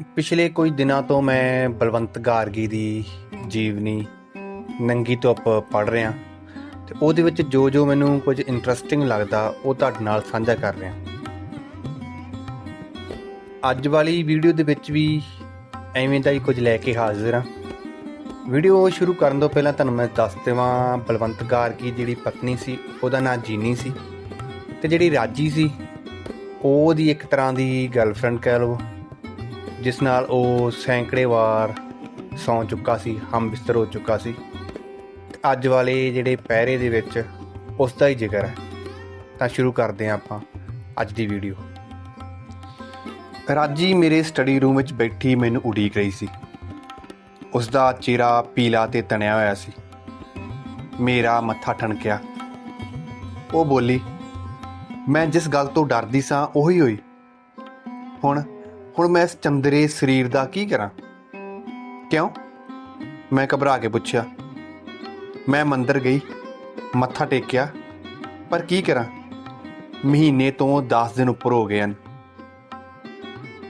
ਪਿਛਲੇ ਕੁਝ ਦਿਨਾਂ ਤੋਂ ਮੈਂ ਬਲਵੰਤ ਗਾਰਗੀ ਦੀ ਜੀਵਨੀ ਨੰਗੀ ਧੁੱਪ ਪੜ੍ਹ ਰਿਹਾ ਤੇ ਉਹਦੇ ਵਿੱਚ ਜੋ ਜੋ ਮੈਨੂੰ ਕੁਝ ਇੰਟਰਸਟਿੰਗ ਲੱਗਦਾ, ਉਹ ਤੁਹਾਡੇ ਨਾਲ ਸਾਂਝਾ ਕਰ ਰਿਹਾ। ਅੱਜ ਵਾਲੀ ਵੀਡੀਓ ਦੇ ਵਿੱਚ ਵੀ ਐਵੇਂ ਦਾ ਹੀ ਕੁਝ ਲੈ ਕੇ ਹਾਜ਼ਰ ਹਾਂ। ਵੀਡੀਓ ਸ਼ੁਰੂ ਕਰਨ ਤੋਂ ਪਹਿਲਾਂ ਤੁਹਾਨੂੰ ਮੈਂ ਦੱਸ ਦੇਵਾਂ, ਬਲਵੰਤ ਗਾਰਗੀ ਜਿਹੜੀ ਪਤਨੀ ਸੀ, ਉਹਦਾ ਨਾਂ ਜੀਨੀ ਸੀ ਤੇ ਜਿਹੜੀ ਰਾਜੀ ਸੀ, ਉਹਦੀ ਇੱਕ ਤਰ੍ਹਾਂ ਦੀ ਗਰਲਫ੍ਰੈਂਡ ਕਹਿ ਲਓ। ਜਿਸ ਨਾਲ ਉਹ ਸੈਂਕੜੇ ਵਾਰ ਸੌਂ ਚੁੱਕਾ ਸੀ, ਹਮ ਬਿਸਤਰ ਹੋ ਚੁੱਕਾ ਸੀ। ਅੱਜ ਵਾਲੇ ਜਿਹੜੇ ਪਹਿਰੇ ਦੇ ਵਿੱਚ ਉਸ ਦਾ ਹੀ ਜ਼ਿਕਰ ਹੈ। ਤਾਂ ਸ਼ੁਰੂ ਕਰਦੇ ਹਾਂ ਆਪਾਂ ਅੱਜ ਦੀ ਵੀਡੀਓ। ਰਾਜੀ ਮੇਰੇ ਸਟੱਡੀ ਰੂਮ ਵਿੱਚ ਬੈਠੀ ਮੈਨੂੰ ਉਡੀਕ ਰਹੀ ਸੀ। ਉਸ ਦਾ ਚਿਹਰਾ ਪੀਲਾ ਤੇ ਤਣਿਆ ਹੋਇਆ ਸੀ। ਮੇਰਾ ਮੱਥਾ ਠਣਕਿਆ। ਉਹ ਬੋਲੀ, ਮੈਂ ਜਿਸ ਗੱਲ ਤੋਂ ਡਰਦੀ ਸਾਂ, ਉਹੀ ਹੋਈ। ਹੁਣ ਹੁਣ ਮੈਂ ਇਸ ਚੰਦਰੇ ਸਰੀਰ ਦਾ ਕੀ ਕਰਾਂ? ਕਿਉਂ? ਮੈਂ ਘਬਰਾ ਕੇ ਪੁੱਛਿਆ। ਮੈਂ ਮੰਦਰ ਗਈ, ਮੱਥਾ ਟੇਕਿਆ, ਪਰ ਕੀ ਕਰਾਂ? ਮਹੀਨੇ ਤੋਂ 10 ਦਿਨ ਉੱਪਰ ਹੋ ਗਏ ਹਨ।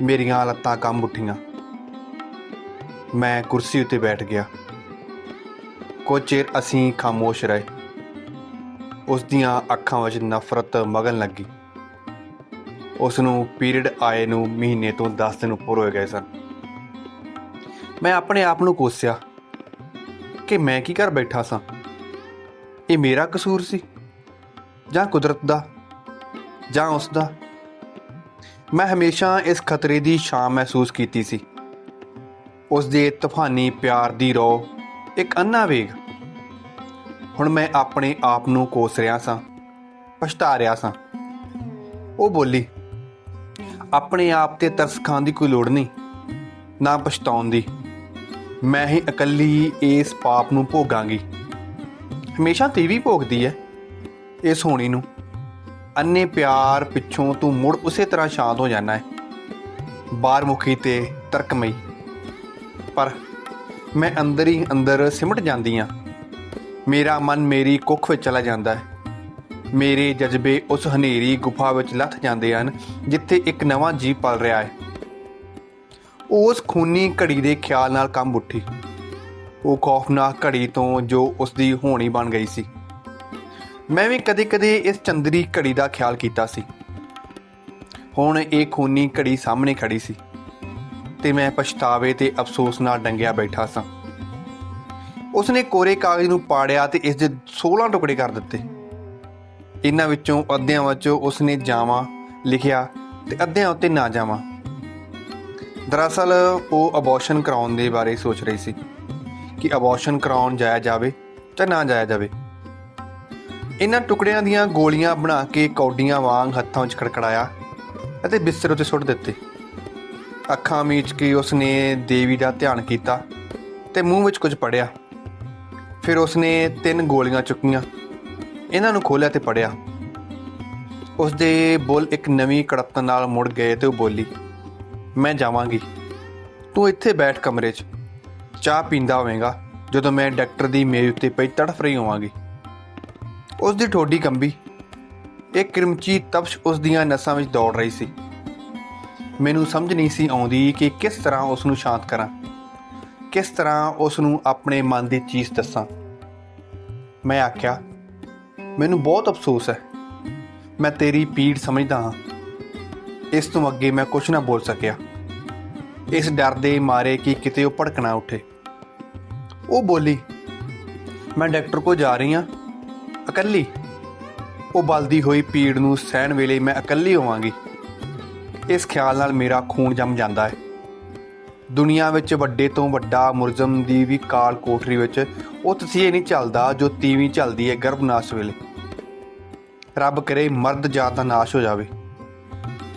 ਮੇਰੀਆਂ ਲੱਤਾਂ ਕੰਮ ਉੱਠੀਆਂ। ਮੈਂ ਕੁਰਸੀ ਉੱਤੇ ਬੈਠ ਗਿਆ। ਕੁਝ ਚਿਰ ਅਸੀਂ ਖਾਮੋਸ਼ ਰਹੇ। ਉਸ ਦੀਆਂ ਅੱਖਾਂ ਵਿੱਚ ਨਫ਼ਰਤ ਮਗਨ ਲੱਗੀ। ਉਸ ਨੂੰ ਪੀਰੀਅਡ ਆਏ ਨੂੰ ਮਹੀਨੇ ਤੋਂ 10 ਦਿਨ ਉੱਪਰ ਹੋ ਗਏ ਸਨ। ਮੈਂ ਆਪਣੇ ਆਪ ਨੂੰ ਕੋਸਿਆ ਕਿ ਮੈਂ ਕੀ ਕਰ ਬੈਠਾ ਸਾਂ। ਇਹ ਮੇਰਾ ਕਸੂਰ ਸੀ ਜਾਂ ਕੁਦਰਤ ਦਾ ਜਾਂ ਉਸ ਦਾ? ਮੈਂ ਹਮੇਸ਼ਾ ਇਸ ਖਤਰੇ ਦੀ ਸ਼ਾਮ ਮਹਿਸੂਸ ਕੀਤੀ ਸੀ। ਉਸ ਦੇ ਤੂਫਾਨੀ ਪਿਆਰ ਦੀ ਰੋ ਇੱਕ ਅੰਨਾ ਵੇਗ। ਹੁਣ ਮੈਂ ਆਪਣੇ ਆਪ ਨੂੰ ਕੋਸ ਰਿਹਾ ਸਾਂ, ਪਛਤਾ ਰਿਹਾ ਸਾਂ। ਉਹ ਬੋਲੀ ਆਪਣੇ ਆਪ ਤੇ ਤਰਸ ਖਾਣ ਦੀ ਕੋਈ ਲੋੜ ਨਹੀਂ, ਨਾ ਪਛਤਾਉਣ ਦੀ। ਮੈਂ ਹੀ ਇਕੱਲੀ ਇਸ ਪਾਪ ਨੂੰ ਭੋਗਾਂਗੀ। ਹਮੇਸ਼ਾ ਤੇ ਵੀ ਭੋਗਦੀ ਹੈ ਇਸ ਹੋਣੀ ਨੂੰ। ਅੰਨੇ ਪਿਆਰ ਪਿੱਛੋਂ ਤੂੰ ਮੁੜ ਉਸੇ ਤਰ੍ਹਾਂ ਸ਼ਾਂਤ ਹੋ ਜਾਣਾ ਹੈ ਬਾਹਰਮੁਖੀ ਤੇ ਤਰਕਮਈ। ਪਰ ਮੈਂ ਅੰਦਰ ਹੀ ਅੰਦਰ ਸਿਮਟ ਜਾਂਦੀ ਆ। ਮੇਰਾ ਮਨ ਮੇਰੀ ਕੁੱਖ ਵਿੱਚ ਚਲਾ ਜਾਂਦਾ ਹੈ ਮੇਰੇ ਜਜ਼ਬੇ ਉਸ ਹਨੇਰੀ ਗੁਫਾ ਵਿੱਚ ਲੱਥ ਜਾਂਦੇ ਹਨ, ਜਿੱਥੇ ਇੱਕ ਨਵਾਂ ਜੀਵ ਪਲ ਰਿਹਾ ਹੈ। ਉਸ ਖੂਨੀ ਘੜੀ ਦੇ ਖਿਆਲ ਨਾਲ ਕੰਬ ਉੱਠੀ। ਉਹ ਖੌਫਨਾਕ ਘੜੀ ਤੋਂ ਜੋ ਉਸ ਦੀ ਹੋਣੀ ਬਣ ਗਈ ਸੀ। ਮੈਂ ਵੀ ਕਦੇ-ਕਦੇ ਇਸ ਚੰਦਰੀ ਘੜੀ ਦਾ ਖਿਆਲ ਕੀਤਾ ਸੀ। ਹੁਣ ਇਹ ਖੂਨੀ ਘੜੀ ਸਾਹਮਣੇ ਖੜੀ ਸੀ ਤੇ ਮੈਂ ਪਛਤਾਵੇ ਤੇ ਅਫਸੋਸ ਨਾਲ ਡੰਗਿਆ ਬੈਠਾ ਸਾਂ। ਉਸਨੇ ਕੋਰੇ ਕਾਗਜ਼ ਨੂੰ ਪਾੜਿਆ ਤੇ ਇਸ ਦੇ 16 ਟੁਕੜੇ ਕਰ ਦਿੱਤੇ। ਇਹਨਾਂ ਵਿੱਚੋਂ ਅੱਧਿਆਂ ਵਿੱਚੋਂ ਉਸਨੇ ਜਾਵਾਂ, ਲਿਖਿਆ ਤੇ ਅੱਧਿਆਂ ਉੱਤੇ ਨਾ ਜਾਵਾਂ। ਦਰਅਸਲ ਉਹ ਅਬੋਰਸ਼ਨ ਕਰਾਉਣ ਦੇ ਬਾਰੇ ਸੋਚ ਰਹੀ ਸੀ ਕਿ ਅਬੋਰਸ਼ਨ ਕਰਾਉਣ ਜਾਇਆ ਜਾਵੇ ਜਾਂ ਨਾ ਜਾਇਆ ਜਾਵੇ। ਇਹਨਾਂ ਟੁਕੜਿਆਂ ਦੀਆਂ ਗੋਲੀਆਂ ਬਣਾ ਕੇ ਕੌਡੀਆਂ ਵਾਂਗ ਹੱਥਾਂ 'ਚ ਖੜਕੜਾਇਆ ਅਤੇ ਬਿਸਤਰ ਉੱਤੇ ਸੁੱਟ ਦਿੱਤੇ। ਅੱਖਾਂ ਮੀਚ ਕੇ ਉਸਨੇ ਦੇਵੀ ਦਾ ਧਿਆਨ ਕੀਤਾ ਤੇ ਮੂੰਹ ਵਿੱਚ ਕੁਝ ਪੜਿਆ ਫਿਰ ਉਸਨੇ ਤਿੰਨ ਗੋਲੀਆਂ ਚੁੱਕੀਆਂ। ਇਹਨਾਂ ਨੂੰ ਖੋਲ੍ਹਿਆ ਤੇ ਪੜਿਆ ਉਸ ਦੇ ਬੁੱਲ ਇੱਕ ਨਵੀਂ ਕੜਪਤ ਨਾਲ ਮੁੜ ਗਏ ਤੇ ਉਹ ਬੋਲੀ, ਮੈਂ ਜਾਵਾਂਗੀ। ਤੂੰ ਇੱਥੇ ਬੈਠ ਕਮਰੇ 'ਚ। ਚਾਹ ਪੀਂਦਾ ਹੋਵੇਂਗਾ, ਜਦੋਂ ਮੈਂ ਡਾਕਟਰ ਦੀ ਮੇਜ਼ ਉੱਤੇ ਪਈ ਤੜਫ ਰਹੀ ਹੋਵਾਂਗੀ। ਉਸ ਦੀ ਠੋਡੀ ਕੰਬੀ ਇੱਕ ਕਿਰਮਚੀ ਤਪਸ਼ ਉਸ ਦੀਆਂ ਨਸਾਂ ਵਿੱਚ ਦੌੜ ਰਹੀ ਸੀ। ਮੈਨੂੰ ਸਮਝ ਨਹੀਂ ਸੀ ਆਉਂਦੀ ਕਿ ਕਿਸ ਤਰ੍ਹਾਂ ਉਸ ਨੂੰ ਸ਼ਾਂਤ ਕਰਾਂ। ਕਿਸ ਤਰ੍ਹਾਂ ਉਸ ਨੂੰ ਆਪਣੇ ਮਨ ਦੀ ਚੀਜ਼ ਦੱਸਾਂ। ਮੈਂ ਆਖਿਆ ਮੈਨੂੰ ਬਹੁਤ ਅਫਸੋਸ ਹੈ। ਮੈਂ ਤੇਰੀ ਪੀੜ ਸਮਝਦਾ ਹਾਂ। ਇਸ ਤੋਂ ਅੱਗੇ ਮੈਂ ਕੁਝ ਨਾ ਬੋਲ ਸਕਿਆ। ਇਸ ਡਰ ਦੇ ਮਾਰੇ ਕਿ ਕਿਤੇ ਉਹ ਭੜਕਣਾ ਉੱਠੇ। ਉਹ ਬੋਲੀ, ਮੈਂ ਡਾਕਟਰ ਕੋਲ ਜਾ ਰਹੀ ਹਾਂ। ਇਕੱਲੀ? ਉਹ ਬਲਦੀ ਹੋਈ ਪੀੜ ਨੂੰ ਸਹਿਣ ਵੇਲੇ ਮੈਂ ਇਕੱਲੀ ਹੋਵਾਂਗੀ। ਇਸ ਖਿਆਲ ਨਾਲ ਮੇਰਾ ਖੂਨ ਜੰਮ ਜਾਂਦਾ ਹੈ। ਦੁਨੀਆ ਵਿੱਚ ਵੱਡੇ ਤੋਂ ਵੱਡਾ ਮੁਰਜ਼ਮ ਦੀ ਵੀ ਕਾਲ ਕੋਠਰੀ ਵਿੱਚ ਉਹ ਤਸੀਹੇ ਨਹੀਂ ਚੱਲਦਾ, ਜੋ ਤੀਵੀਂ ਚੱਲਦੀ ਹੈ ਗਰਭਨਾਸ਼ ਵੇਲੇ। ਰੱਬ ਕਰੇ ਮਰਦ ਜਾਤ ਦਾ ਨਾਸ਼ ਹੋ ਜਾਵੇ।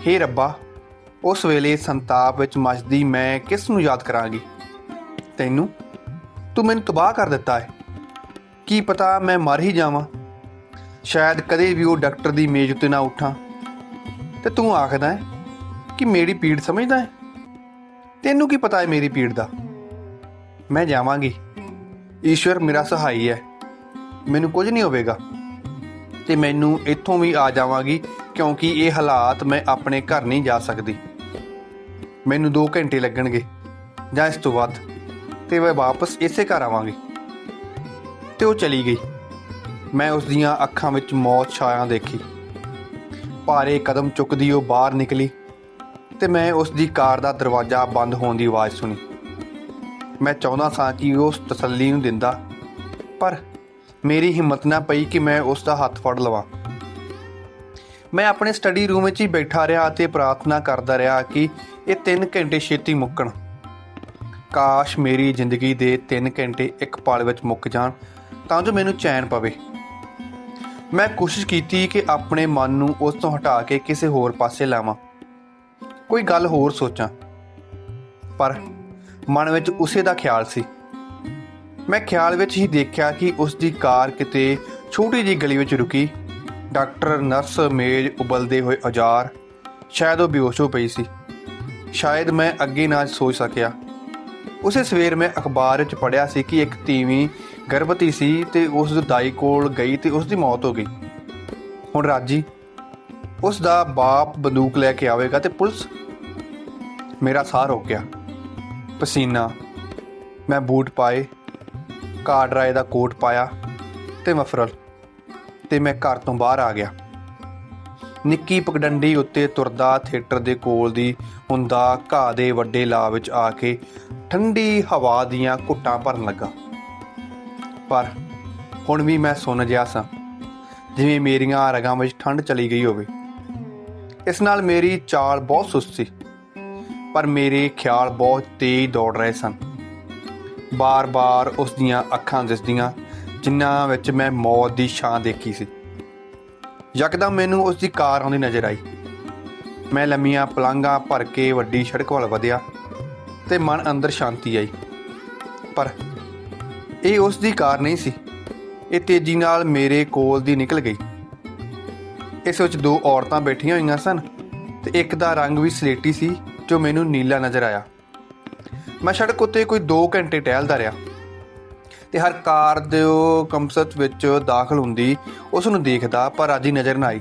ਹੇ ਰੱਬਾ, ਉਸ ਵੇਲੇ ਸੰਤਾਪ ਵਿੱਚ ਮੱਚਦੀ ਮੈਂ ਕਿਸ ਨੂੰ ਯਾਦ ਕਰਾਂਗੀ? ਤੈਨੂੰ? ਤੂੰ ਮੈਨੂੰ ਤਬਾਹ ਕਰ ਦਿੱਤਾ ਹੈ। ਕੀ ਪਤਾ ਮੈਂ ਮਰ ਹੀ ਜਾਵਾਂ? ਸ਼ਾਇਦ ਕਦੇ ਵੀ ਉਹ ਡਾਕਟਰ ਦੀ ਮੇਜ਼ ਉੱਤੇ ਨਾ ਉੱਠਾਂ। ਤੇ ਤੂੰ ਆਖਦਾ ਹੈ ਕਿ ਮੇਰੀ ਪੀੜ ਸਮਝਦਾ ਹੈ? ਤੈਨੂੰ ਕੀ ਪਤਾ ਹੈ ਮੇਰੀ ਪੀੜ ਦਾ? ਮੈਂ ਜਾਵਾਂਗੀ। ਈਸ਼ਵਰ, ਮੇਰਾ ਸਹਾਈ ਹੈ। ਮੈਨੂੰ ਕੁਝ ਨਹੀਂ ਹੋਵੇਗਾ। ਤੇ ਮੈਨੂੰ ਇੱਥੋਂ ਵੀ ਆ ਜਾਵਾਂਗੀ, ਕਿਉਂਕਿ ਇਹ ਹਾਲਾਤ ਮੈਂ ਆਪਣੇ ਘਰ ਨਹੀਂ ਜਾ ਸਕਦੀ। ਮੈਨੂੰ 2 ਘੰਟੇ ਲੱਗਣਗੇ, ਜਾਂ ਇਸ ਤੋਂ ਵੱਧ। ਤੇ ਮੈਂ ਵਾਪਸ ਇਸੇ ਘਰ ਆਵਾਂਗੀ। ਤੇ ਉਹ ਚਲੀ ਗਈ। ਮੈਂ ਉਸ ਦੀਆਂ ਅੱਖਾਂ ਵਿੱਚ ਮੌਤ ਛਾਇਆ ਦੇਖੀ। ਭਾਰੇ ਕਦਮ ਚੁੱਕਦੀ ਉਹ ਬਾਹਰ ਨਿਕਲੀ। ਤੇ ਮੈਂ ਉਸ ਦੀ ਕਾਰ ਦਾ ਦਰਵਾਜ਼ਾ ਬੰਦ ਹੋਣ ਦੀ ਆਵਾਜ਼ ਸੁਣੀ। ਮੈਂ ਚਾਹੁੰਦਾ ਸਾਂ ਕਿ ਉਹ ਉਸ ਤਸੱਲੀ ਨੂੰ ਦਿੰਦਾ। ਪਰ ਮੇਰੀ ਹਿੰਮਤ ਨਾ ਪਈ ਕਿ ਮੈਂ ਉਸ ਦਾ ਹੱਥ ਫੜ ਲਵਾਂ। ਮੈਂ ਆਪਣੇ ਸਟੱਡੀ ਰੂਮ ਵਿੱਚ ਹੀ ਬੈਠਾ ਰਿਹਾ ਅਤੇ ਪ੍ਰਾਰਥਨਾ ਕਰਦਾ ਰਿਹਾ ਕਿ ਇਹ 3 ਘੰਟੇ ਛੇਤੀ ਮੁੱਕਣ। ਕਾਸ਼ ਮੇਰੀ ਜ਼ਿੰਦਗੀ ਦੇ 3 ਘੰਟੇ ਇੱਕ ਪਲ ਵਿੱਚ ਮੁੱਕ ਜਾਣ, ਤਾਂ ਜੋ ਮੈਨੂੰ ਚੈਨ ਪਵੇ। ਮੈਂ ਕੋਸ਼ਿਸ਼ ਕੀਤੀ ਕਿ ਆਪਣੇ ਮਨ ਨੂੰ ਉਸ ਤੋਂ ਹਟਾ ਕੇ ਕਿਸੇ ਹੋਰ ਪਾਸੇ ਲਾਵਾਂ। ਕੋਈ ਗੱਲ ਹੋਰ ਸੋਚਾਂ। ਪਰ ਮਨ ਵਿੱਚ ਉਸੇ ਦਾ ਖਿਆਲ ਸੀ। ਮੈਂ ਖਿਆਲ ਵਿੱਚ ਹੀ ਦੇਖਿਆ ਕਿ ਉਸ ਦੀ ਕਾਰ ਕਿਤੇ ਛੋਟੀ ਜਿਹੀ ਗਲੀ ਵਿੱਚ ਰੁਕੀ। ਡਾਕਟਰ, ਨਰਸ, ਮੇਜ਼ ਉਬਲਦੇ ਹੋਏ ਔਜ਼ਾਰ, ਸ਼ਾਇਦ ਉਹ ਬੇਹੋਸ਼ ਹੋ ਪਈ ਸੀ। ਸ਼ਾਇਦ ਮੈਂ ਅੱਗੇ ਨਾ ਸੋਚ ਸਕਿਆ। ਉਸੇ ਸਵੇਰ ਮੈਂ ਅਖਬਾਰ ਵਿੱਚ ਪੜ੍ਹਿਆ ਸੀ ਕਿ ਇੱਕ ਤੀਵੀਂ ਗਰਭਵਤੀ ਸੀ ਤੇ ਉਸ ਦੇ ਦਾਈ ਕੋਲ ਗਈ ਤੇ ਉਸ ਦੀ ਮੌਤ ਹੋ ਗਈ। ਹੁਣ ਰਾਜੀ ਉਸ ਦਾ ਬਾਪ ਬੰਦੂਕ ਲੈ ਕੇ ਆਵੇਗਾ ਤੇ ਪੁਲਿਸ ਮੇਰਾ ਸਾਹ ਰੁਕ ਗਿਆ। ਪਸੀਨਾ। ਮੈਂ ਬੂਟ ਪਾਏ ਕਾਰਡਰਾਏ ਦਾ ਕੋਟ ਪਾਇਆ ਤੇ ਮਫਰਲ ਤੇ ਮੈਂ ਘਰ ਤੋਂ ਬਾਹਰ ਆ ਗਿਆ। ਨਿੱਕੀ ਪਗਡੰਡੀ ਉੱਤੇ ਤੁਰਦਾ ਥੀਏਟਰ ਦੇ ਕੋਲ ਦੀ ਹੁੰਦਾ ਘਾਹ ਦੇ ਵੱਡੇ ਲਾ ਵਿੱਚ ਆ ਕੇ ਠੰਡੀ ਹਵਾ ਦੀਆਂ ਘੁੱਟਾਂ ਭਰਨ ਲੱਗਾ। ਪਰ ਹੁਣ ਵੀ ਮੈਂ ਸੁਣ ਜਿਆ ਸਾਂ, ਜਿਵੇਂ ਮੇਰੀਆਂ ਰਗਾਂ ਵਿੱਚ ਠੰਡ ਚਲੀ ਗਈ ਹੋਵੇ। ਇਸ ਨਾਲ ਮੇਰੀ ਚਾਲ ਬਹੁਤ ਸੁਸਤ ਸੀ। ਪਰ ਮੇਰੇ ਖਿਆਲ ਬਹੁਤ ਤੇਜ਼ ਦੌੜ ਰਹੇ ਸਨ। ਬਾਰ-ਬਾਰ ਉਸ ਦੀਆਂ ਅੱਖਾਂ ਦਿਸਦੀਆਂ, ਜਿਨ੍ਹਾਂ ਵਿੱਚ ਮੈਂ ਮੌਤ ਦੀ ਛਾਂ ਦੇਖੀ ਸੀ। ਯਕਦਮ ਮੈਨੂੰ ਉਸ ਦੀ ਕਾਰ ਆਉਂਦੀ ਨਜ਼ਰ ਆਈ। ਮੈਂ ਲੰਮੀਆਂ ਪਲਾਂਘਾਂ ਭਰ ਕੇ ਵੱਡੀ ਸੜਕ ਵੱਲ ਵਧਿਆ ਤੇ ਮਨ ਅੰਦਰ ਸ਼ਾਂਤੀ ਆਈ। ਪਰ ਇਹ ਉਸ ਦੀ ਕਾਰ ਨਹੀਂ ਸੀ। ਇਹ ਤੇਜ਼ੀ ਨਾਲ ਮੇਰੇ ਕੋਲ ਦੀ ਨਿਕਲ ਗਈ। ਇਸ ਵਿੱਚ ਦੋ ਔਰਤਾਂ ਬੈਠੀਆਂ ਹੋਈਆਂ ਸਨ ਤੇ ਇੱਕ ਦਾ ਰੰਗ ਵੀ ਸਲੇਟੀ ਸੀ ਜੋ ਮੈਨੂੰ ਨੀਲਾ ਨਜ਼ਰ ਆਇਆ। ਮੈਂ ਸੜਕ ਉੱਤੇ ਕੋਈ 2 ਘੰਟੇ ਟਹਿਲਦਾ ਰਿਹਾ ਤੇ ਹਰ ਕਾਰ ਦੇ ਉਹ ਕੰਪਸਤ ਵਿੱਚ ਦਾਖਲ ਹੁੰਦੀ ਉਸ ਨੂੰ ਦੇਖਦਾ ਪਰ ਰਾਜੀ ਨਜ਼ਰ ਨਾ ਆਈ।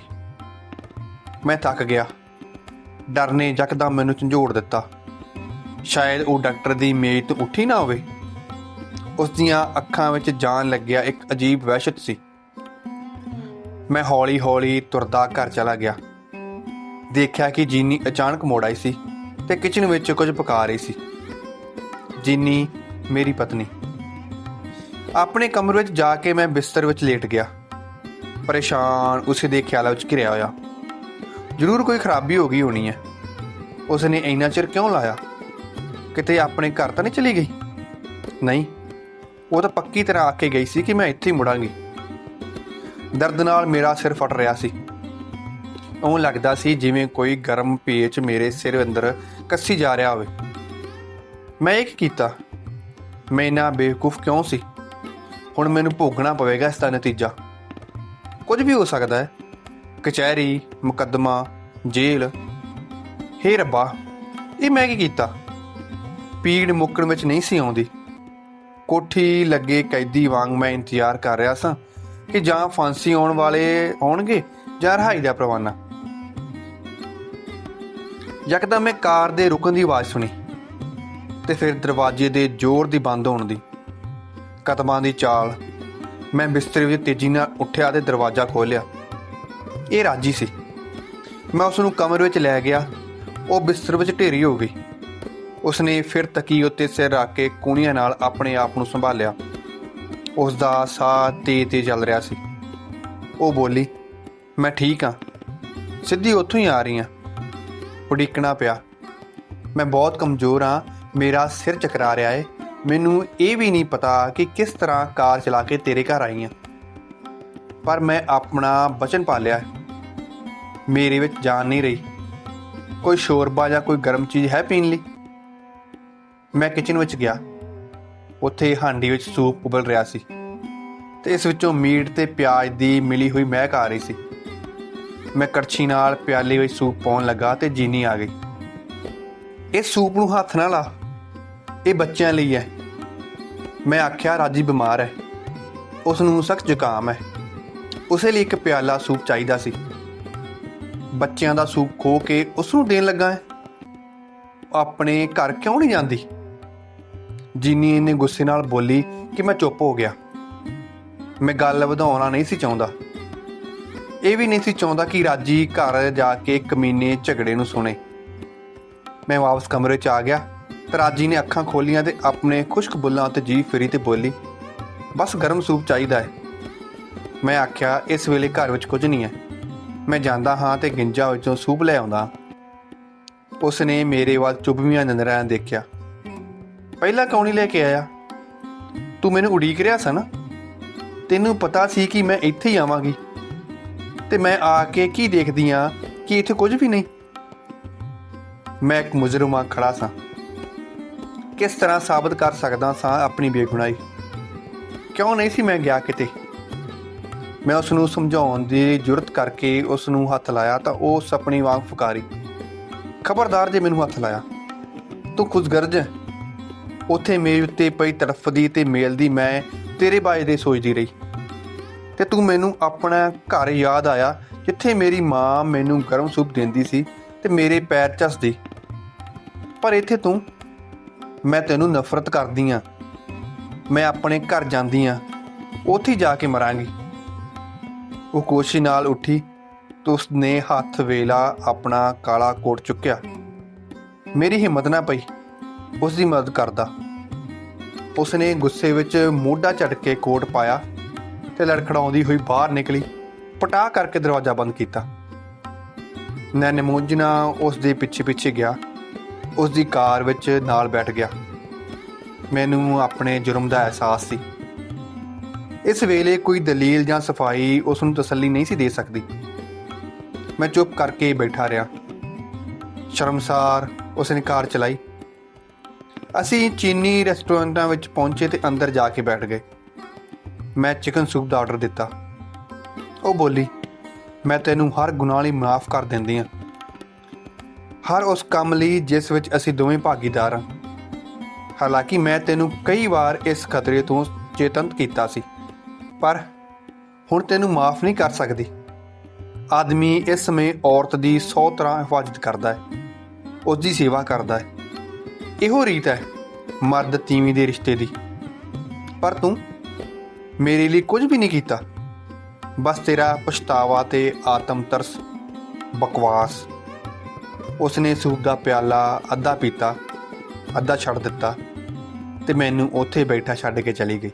ਮੈਂ ਥੱਕ ਗਿਆ। ਡਰ ਨੇ ਯਕਦਮ ਮੈਨੂੰ ਝੰਜੋੜ ਦਿੱਤਾ। ਸ਼ਾਇਦ ਉਹ ਡਾਕਟਰ ਦੀ ਮੇਜ਼ ਤੋਂ ਉੱਠੀ ਨਾ ਹੋਵੇ। ਉਸ ਦੀਆਂ ਅੱਖਾਂ ਵਿੱਚ ਜਾਣ ਲੱਗਿਆ ਇੱਕ ਅਜੀਬ ਵਹਿਸ਼ਤ ਸੀ। ਮੈਂ ਹੌਲੀ-ਹੌਲੀ ਤੁਰਦਾ ਘਰ ਚਲਾ ਗਿਆ। ਦੇਖਿਆ ਕਿ ਜੀਨੀ ਅਚਾਨਕ ਮੋੜ ਆਈ ਸੀ। ਤੇ ਕਿਚਨ ਵਿੱਚ ਕੁਝ ਪਕਾ ਰਹੀ ਸੀ। ਜਿੰਨੀ, ਮੇਰੀ ਪਤਨੀ। ਆਪਣੇ ਕਮਰੇ ਵਿੱਚ ਜਾ ਕੇ ਮੈਂ ਬਿਸਤਰ ਵਿੱਚ ਲੇਟ ਗਿਆ। ਪਰੇਸ਼ਾਨ, ਉਸੇ ਦੇ ਖਿਆਲਾਂ ਵਿੱਚ ਘਿਰਿਆ ਹੋਇਆ। ਜ਼ਰੂਰ ਕੋਈ ਖਰਾਬੀ ਹੋ ਗਈ ਹੋਣੀ ਹੈ। ਉਸਨੇ ਇੰਨਾ ਚਿਰ ਕਿਉਂ ਲਾਇਆ? ਕਿਤੇ ਆਪਣੇ ਘਰ ਤਾਂ ਨਹੀਂ ਚਲੀ ਗਈ? ਨਹੀਂ, ਉਹ ਤਾਂ ਪੱਕੀ ਤਰ੍ਹਾਂ ਆ ਕੇ ਗਈ ਸੀ ਕਿ ਮੈਂ ਇੱਥੇ ਹੀ ਮੁੜਾਂਗੀ। ਦਰਦ ਨਾਲ ਮੇਰਾ ਸਿਰ ਫਟ ਰਿਹਾ ਸੀ। ਉਹ ਲੱਗਦਾ ਸੀ ਜਿਵੇਂ ਕੋਈ ਗਰਮ ਪੇਚ ਮੇਰੇ ਸਿਰ ਅੰਦਰ ਕੱਸੀ ਜਾ ਰਿਹਾ ਹੋਵੇ। ਮੈਂ ਇਹ ਕੀ ਕੀਤਾ? ਮੈਂ ਨਾ ਬੇਵਕੂਫ ਕਿਉਂ ਸੀ? ਹੁਣ ਮੈਨੂੰ ਭੋਗਣਾ ਪਵੇਗਾ ਇਸ ਦਾ ਨਤੀਜਾ। ਕੁਝ ਵੀ ਹੋ ਸਕਦਾ ਹੈ। ਕਚਹਿਰੀ, ਮੁਕੱਦਮਾ, ਜੇਲ੍ਹ। ਹੇ ਰੱਬਾ, ਇਹ ਮੈਂ ਕੀ ਕੀਤਾ? ਪੀੜ ਮੁੱਕਣ ਵਿੱਚ ਨਹੀਂ ਸੀ ਆਉਂਦੀ। ਕੋਠੀ ਲੱਗੇ ਕੈਦੀ ਵਾਂਗ ਮੈਂ ਇੰਤਜ਼ਾਰ ਕਰ ਰਿਹਾ ਸਾਂ ਕਿ ਜਾਂ ਫਾਂਸੀ ਆਉਣ ਵਾਲੇ ਆਉਣਗੇ ਜਾਂ ਰਹਾਈ ਦਾ ਪ੍ਰਵਾਨਾ। ਯਕਦਮ ਮੈਂ ਕਾਰ ਦੇ ਰੁਕਣ ਦੀ ਆਵਾਜ਼ ਸੁਣੀ ਤੇ ਫਿਰ ਦਰਵਾਜ਼ੇ ਦੇ ਜ਼ੋਰ ਦੀ ਬੰਦ ਹੋਣ ਦੀ। ਕਦਮਾਂ ਦੀ ਚਾਲ ਮੈਂ ਬਿਸਤਰੇ ਵਿੱਚ ਤੇਜ਼ੀ ਨਾਲ ਉੱਠਿਆ ਤੇ ਦਰਵਾਜ਼ਾ ਖੋਲ੍ਹਿਆ। ਇਹ ਰਾਜੀ ਸੀ। ਮੈਂ ਉਸ ਨੂੰ ਕਮਰੇ ਵਿੱਚ ਲੈ ਗਿਆ। ਉਹ ਬਿਸਤਰ ਵਿੱਚ ਢੇਰੀ ਹੋ ਗਈ। ਉਸਨੇ ਫਿਰ ਤਕੀ ਉੱਤੇ ਸਿਰ ਰੱਖ ਕੇ ਕੂਣੀਆਂ ਨਾਲ ਆਪਣੇ ਆਪ ਨੂੰ ਸੰਭਾਲਿਆ। ਉਸ ਦਾ ਸਾਹ ਤੇਜ਼ ਤੇਜ਼ ਚੱਲ ਰਿਹਾ ਸੀ। ਉਹ ਬੋਲੀ, ਮੈਂ ਠੀਕ ਹਾਂ। ਸਿੱਧੀ ਉੱਥੋਂ ਹੀ ਆ ਰਹੀ ਹਾਂ। ਉਡੀਕਣਾ ਪਿਆ। ਮੈਂ ਬਹੁਤ ਕਮਜ਼ੋਰ ਹਾਂ। ਮੇਰਾ ਸਿਰ ਚਕਰਾ ਰਿਹਾ ਏ। ਮੈਨੂੰ ਇਹ ਵੀ ਨਹੀਂ ਪਤਾ ਕਿ ਕਿਸ ਤਰ੍ਹਾਂ ਕਾਰ ਚਲਾ ਕੇ ਤੇਰੇ ਘਰ ਆਈ ਹਾਂ ਪਰ ਮੈਂ ਆਪਣਾ ਬਚਨ ਪਾਲਿਆ ਹੈ ਮੇਰੇ ਵਿੱਚ ਜਾਨ ਨਹੀਂ ਰਹੀ। ਕੋਈ ਸ਼ੋਰਬਾ ਜਾਂ ਕੋਈ ਗਰਮ ਚੀਜ਼ ਹੈ ਪੀਣ ਲਈ? ਮੈਂ ਕਿਚਨ ਵਿੱਚ ਗਿਆ। ਉੱਥੇ ਹਾਂਡੀ ਵਿੱਚ ਸੂਪ ਉਬਲ ਰਿਹਾ ਸੀ। ਤੇ ਇਸ ਵਿੱਚੋਂ ਮੀਟ ਤੇ ਪਿਆਜ਼ ਦੀ ਮਿਲੀ ਹੋਈ ਮਹਿਕ ਆ ਰਹੀ ਸੀ। ਮੈਂ ਕੜਛੀ ਨਾਲ ਪਿਆਲੇ ਵਿੱਚ ਸੂਪ ਪਾਉਣ ਲੱਗਾ ਤੇ ਜੀਨੀ ਆ ਗਈ। ਇਹ ਸੂਪ ਨੂੰ ਹੱਥ ਨਾ ਲਾ। ਇਹ ਬੱਚਿਆਂ ਲਈ ਹੈ। ਮੈਂ ਆਖਿਆ, ਰਾਜੀ ਬਿਮਾਰ ਹੈ। ਉਸ ਨੂੰ ਸਖਤ ਜ਼ੁਕਾਮ ਹੈ। ਉਸੇ ਲਈ ਇੱਕ ਪਿਆਲਾ ਸੂਪ ਚਾਹੀਦਾ ਸੀ। ਬੱਚਿਆਂ ਦਾ ਸੂਪ ਖੋ ਕੇ ਉਸ ਨੂੰ ਦੇਣ ਲੱਗਾ ਹੈ। ਆਪਣੇ ਘਰ ਕਿਉਂ ਨਹੀਂ ਜਾਂਦੀ? ਜਿੰਨੀ ਇਹਨੇ ਗੁੱਸੇ ਨਾਲ ਬੋਲੀ ਕਿ ਮੈਂ ਚੁੱਪ ਹੋ ਗਿਆ। ਮੈਂ ਗੱਲ ਵਧਾਉਣਾ ਨਹੀਂ ਸੀ ਚਾਹੁੰਦਾ। ਇਹ ਵੀ ਨਹੀਂ ਸੀ ਚਾਹੁੰਦਾ ਕਿ ਰਾਜੀ ਘਰ ਜਾ ਕੇ ਕਮੀਨੇ ਝਗੜੇ ਨੂੰ ਸੁਣੇ। ਮੈਂ ਵਾਪਸ ਕਮਰੇ 'ਚ ਆ ਗਿਆ ਤੇ ਰਾਜੀ ਨੇ ਅੱਖਾਂ ਖੋਲੀਆਂ ਤੇ ਆਪਣੇ ਖੁਸ਼ਕ ਬੁੱਲਾਂ ਤੇ ਜੀ ਫੇਰੀ ਤੇ ਬੋਲੀ, ਬਸ ਗਰਮ ਸੂਪ ਚਾਹੀਦਾ ਹੈ। ਮੈਂ ਆਖਿਆ, ਇਸ ਵੇਲੇ ਘਰ ਵਿੱਚ ਕੁਝ ਨਹੀਂ ਹੈ। ਮੈਂ ਜਾਂਦਾ ਹਾਂ ਤੇ ਗਿੰਜਾ ਵਿੱਚੋਂ ਸੂਪ ਲੈ ਆਉਂਦਾ ਉਸ ਨੇ ਮੇਰੇ ਵੱਲ ਚੁੱਭਵੀਆਂ ਨਜ਼ਰਾਂ ਦੇਖਿਆ। ਪਹਿਲਾਂ ਕਿਉਂ ਨਹੀਂ ਲੈ ਕੇ ਆਇਆ? ਤੂੰ ਮੈਨੂੰ ਉਡੀਕ ਰਿਹਾ ਸੀ ਨਾ ਤੈਨੂੰ ਪਤਾ ਸੀ ਕਿ ਮੈਂ ਇੱਥੇ ਹੀ ਆਵਾਂਗੀ। ਤੇ ਮੈਂ ਆ ਕੇ ਕੀ ਦੇਖਦੀ ਆ ਕਿ ਇੱਥੇ ਕੁਝ ਵੀ ਨਹੀਂ? ਮੈਂ ਇੱਕ ਮੁਜਰਮਾ ਖੜਾ ਸਾਂ। ਕਿਸ ਤਰ੍ਹਾਂ ਸਾਬਤ ਕਰ ਸਕਦਾ ਸਾਂ ਆਪਣੀ ਬੇਗੁਨਾਹੀ? ਕਿਉਂ ਨਹੀਂ ਸੀ ਮੈਂ ਗਿਆ ਕਿਤੇ? ਮੈਂ ਉਸ ਨੂੰ ਸਮਝਾਉਣ ਦੀ ਜੁਰਤ ਕਰਕੇ ਉਸ ਨੂੰ ਹੱਥ ਲਾਇਆ ਤਾਂ ਉਹ ਸਪਣੀ ਵਾਂਗ ਫੁਕਾਰੀ। ਖਬਰਦਾਰ ਜੇ ਮੈਨੂੰ ਹੱਥ ਲਾਇਆ, ਤੂੰ ਖੁਦਗਰਜ ਹੈ। ਉੱਥੇ ਮੇਜ ਉੱਤੇ ਪਈ ਤੜਫਦੀ ਤੇ ਮੇਲ ਦੀ ਮੈਂ ਤੇਰੇ ਬਾਰੇ ਦੇ ਸੋਚਦੀ ਰਹੀ। ਤੇ ਤੂੰ ਮੈਨੂੰ ਆਪਣਾ ਘਰ ਯਾਦ ਆਇਆ ਜਿੱਥੇ ਮੇਰੀ ਮਾਂ ਮੈਨੂੰ ਗਰਮ ਸੂਪ ਦਿੰਦੀ ਸੀ ਤੇ ਮੇਰੇ ਪੈਰ ਝੱਸਦੀ ਪਰ ਇੱਥੇ ਤੂੰ, ਮੈਂ ਤੈਨੂੰ ਨਫ਼ਰਤ ਕਰਦੀ ਆ। ਮੈਂ ਆਪਣੇ ਘਰ ਜਾਂਦੀ ਆ। ਉੱਥੇ ਜਾ ਕੇ ਮਰਾਂਗੀ। ਉਹ ਕੋਸ਼ੀ ਨਾਲ ਉੱਠੀ ਤੇ ਉਸਨੇ ਹੱਥ ਵੇਲਾ ਆਪਣਾ ਕਾਲਾ ਕੋਟ ਚੁੱਕਿਆ। ਮੇਰੀ ਹਿੰਮਤ ਨਾ ਪਈ। ਉਸ ਦੀ ਮਦਦ ਕਰਦਾ। ਉਸਨੇ ਗੁੱਸੇ ਵਿੱਚ ਮੋਢਾ ਝਟਕ ਕੇ ਕੋਟ ਪਾਇਆ। ਤੇ ਲੜਖੜਾਉਂਦੀ ਹੋਈ ਬਾਹਰ ਨਿਕਲੀ ਪਟਾ ਕਰਕੇ ਦਰਵਾਜ਼ਾ ਬੰਦ ਕੀਤਾ। ਮੈਂ ਨਮੂਜਨਾ ਉਸ ਦੇ ਪਿੱਛੇ ਪਿੱਛੇ ਗਿਆ। ਉਸ ਦੀ ਕਾਰ ਵਿੱਚ ਨਾਲ ਬੈਠ ਗਿਆ। ਮੈਨੂੰ ਆਪਣੇ ਜੁਰਮ ਦਾ ਅਹਿਸਾਸ ਸੀ। ਇਸ ਵੇਲੇ ਕੋਈ ਦਲੀਲ ਜਾਂ ਸਫ਼ਾਈ ਉਸ ਨੂੰ ਤਸੱਲੀ ਨਹੀਂ ਸੀ ਦੇ ਸਕਦੀ। ਮੈਂ ਚੁੱਪ ਕਰਕੇ ਬੈਠਾ ਰਿਹਾ। ਸ਼ਰਮਸਾਰ ਉਸਨੇ ਕਾਰ ਚਲਾਈ। ਅਸੀਂ ਚੀਨੀ ਰੈਸਟੋਰੈਂਟਾਂ ਵਿੱਚ ਪਹੁੰਚੇ ਤੇ ਅੰਦਰ ਜਾ ਕੇ ਬੈਠ ਗਏ। ਮੈਂ ਚਿਕਨ ਸੂਪ ਦਾ ਆਰਡਰ ਦਿੱਤਾ। ਉਹ ਬੋਲੀ, ਮੈਂ ਤੈਨੂੰ ਹਰ ਗੁਨਾਹ ਲਈ ਮਾਫ ਕਰ ਦਿੰਦੀ ਹਾਂ। ਹਰ ਉਸ ਕੰਮ ਲਈ ਜਿਸ ਵਿੱਚ ਅਸੀਂ ਦੋਵੇਂ ਭਾਗੀਦਾਰ ਹਾਂ। ਹਾਲਾਂਕਿ ਮੈਂ ਤੈਨੂੰ ਕਈ ਵਾਰ ਇਸ ਖਤਰੇ ਤੋਂ ਚੇਤੰਤ ਕੀਤਾ ਸੀ, ਪਰ ਹੁਣ ਤੈਨੂੰ ਮਾਫ ਨਹੀਂ ਕਰ ਸਕਦੀ। ਆਦਮੀ ਇਸ ਸਮੇਂ ਔਰਤ ਦੀ 100 ਤਰ੍ਹਾਂ ਹਿਫਾਜ਼ਤ ਕਰਦਾ ਹੈ, ਉਸ ਦੀ ਸੇਵਾ ਕਰਦਾ ਹੈ। ਇਹੋ ਰੀਤ ਹੈ ਮਰਦ ਤੀਵੀਂ ਦੇ ਰਿਸ਼ਤੇ ਦੀ। ਪਰ ਤੂੰ ਮੇਰੇ ਲਈ ਕੁਝ ਵੀ ਨਹੀਂ ਕੀਤਾ। ਬਸ ਤੇਰਾ ਪਛਤਾਵਾ ਤੇ ਆਤਮ ਤਰਸ, ਬਕਵਾਸ। ਉਸਨੇ ਸੂਪ ਦਾ ਪਿਆਲਾ ਅੱਧਾ ਪੀਤਾ, ਅੱਧਾ ਛੱਡ ਦਿੱਤਾ ਤੇ ਮੈਨੂੰ ਉੱਥੇ ਬੈਠਾ ਛੱਡ ਕੇ ਚਲੀ ਗਈ।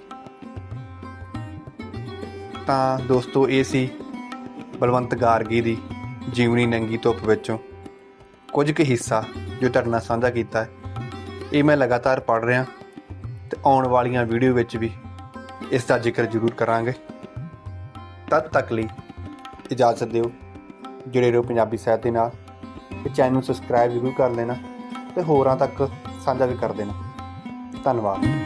ਤਾਂ ਦੋਸਤੋ, ਇਹ ਸੀ ਬਲਵੰਤ ਗਾਰਗੀ ਦੀ ਜੀਵਨੀ ਨੰਗੀ ਧੁੱਪ ਵਿੱਚੋਂ ਕੁਝ ਕੁ ਹਿੱਸਾ ਜੋ ਤੁਹਾਡੇ ਨਾਲ ਸਾਂਝਾ ਕੀਤਾ। ਹੈ ਇਹ ਮੈਂ ਲਗਾਤਾਰ ਪੜ੍ਹ ਰਿਹਾ ਤੇ ਆਉਣ ਵਾਲੀਆਂ ਵੀਡੀਓ ਵਿੱਚ ਵੀ ਇਸ ਦਾ ਜ਼ਿਕਰ ਜ਼ਰੂਰ ਕਰਾਂਗੇ। ਤਦ ਤੱਕ ਲਈ ਇਜਾਜ਼ਤ ਦਿਓ। ਜੁੜੇ ਰਹੋ ਪੰਜਾਬੀ ਸਾਹਿਤ ਦੇ ਨਾਲ। ਤੇ ਚੈਨਲ ਨੂੰ ਸਬਸਕ੍ਰਾਈਬ ਜ਼ਰੂਰ ਕਰ ਲੈਣਾ ਤੇ ਹੋਰਾਂ ਤੱਕ ਸਾਂਝਾ ਵੀ ਕਰ ਦੇਣਾ। ਧੰਨਵਾਦ।